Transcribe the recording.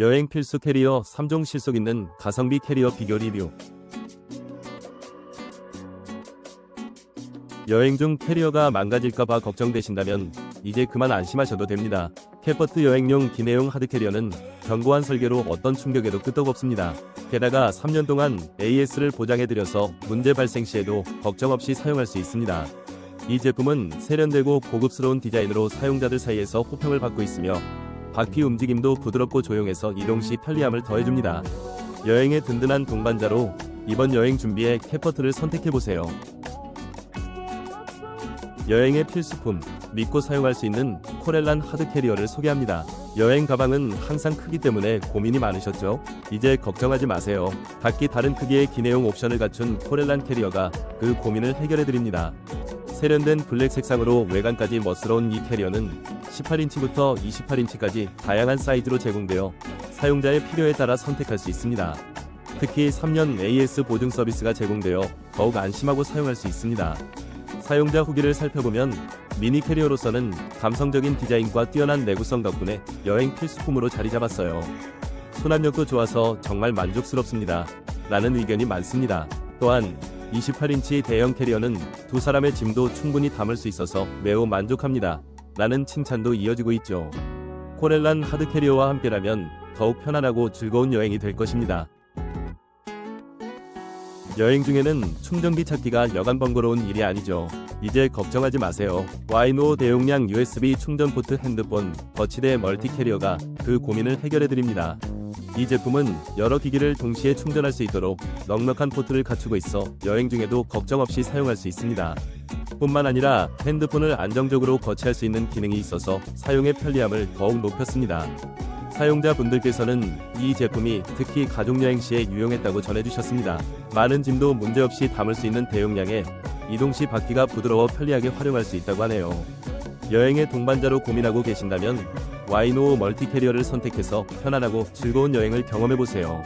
여행 필수 캐리어 3종 실속 있는 가성비 캐리어 비교 리뷰. 여행 중 캐리어가 망가질까봐 걱정되신다면 이제 그만 안심하셔도 됩니다. 캐퍼트 여행용 기내용 하드 캐리어는 견고한 설계로 어떤 충격에도 끄떡없습니다. 게다가 3년 동안 AS를 보장해드려서 문제 발생 시에도 걱정 없이 사용할 수 있습니다. 이 제품은 세련되고 고급스러운 디자인으로 사용자들 사이에서 호평을 받고 있으며 바퀴 움직임도 부드럽고 조용해서 이동 시 편리함을 더해줍니다. 여행의 든든한 동반자로 이번 여행 준비에 캐퍼트를 선택해보세요. 여행의 필수품, 믿고 사용할 수 있는 코렐란 하드 캐리어를 소개합니다. 여행 가방은 항상 크기 때문에 고민이 많으셨죠? 이제 걱정하지 마세요. 각기 다른 크기의 기내용 옵션을 갖춘 코렐란 캐리어가 그 고민을 해결해 드립니다. 세련된 블랙 색상으로 외관까지 멋스러운 이 캐리어는 18인치부터 28인치까지 다양한 사이즈로 제공되어 사용자의 필요에 따라 선택할 수 있습니다. 특히 3년 AS 보증 서비스가 제공되어 더욱 안심하고 사용할 수 있습니다. 사용자 후기를 살펴보면 미니 캐리어로서는 감성적인 디자인과 뛰어난 내구성 덕분에 여행 필수품으로 자리 잡았어요. 수납력도 좋아서 정말 만족스럽습니다. 라는 의견이 많습니다. 또한 28인치 대형 캐리어는 두 사람의 짐도 충분히 담을 수 있어서 매우 만족합니다. 라는 칭찬도 이어지고 있죠. 코렐란 하드 캐리어와 함께라면 더욱 편안하고 즐거운 여행이 될 것입니다. 여행 중에는 충전기 찾기가 여간 번거로운 일이 아니죠. 이제 걱정하지 마세요. 와이노 대용량 USB 충전 포트 핸드폰 거치대 멀티 캐리어가 그 고민을 해결해 드립니다. 이 제품은 여러 기기를 동시에 충전할 수 있도록 넉넉한 포트를 갖추고 있어 여행 중에도 걱정 없이 사용할 수 있습니다. 뿐만 아니라 핸드폰을 안정적으로 거치할 수 있는 기능이 있어서 사용의 편리함을 더욱 높였습니다. 사용자분들께서는 이 제품이 특히 가족여행 시에 유용했다고 전해주셨습니다. 많은 짐도 문제없이 담을 수 있는 대용량에 이동 시 바퀴가 부드러워 편리하게 활용할 수 있다고 하네요. 여행의 동반자로 고민하고 계신다면 와이노 멀티 캐리어를 선택해서 편안하고 즐거운 여행을 경험해보세요.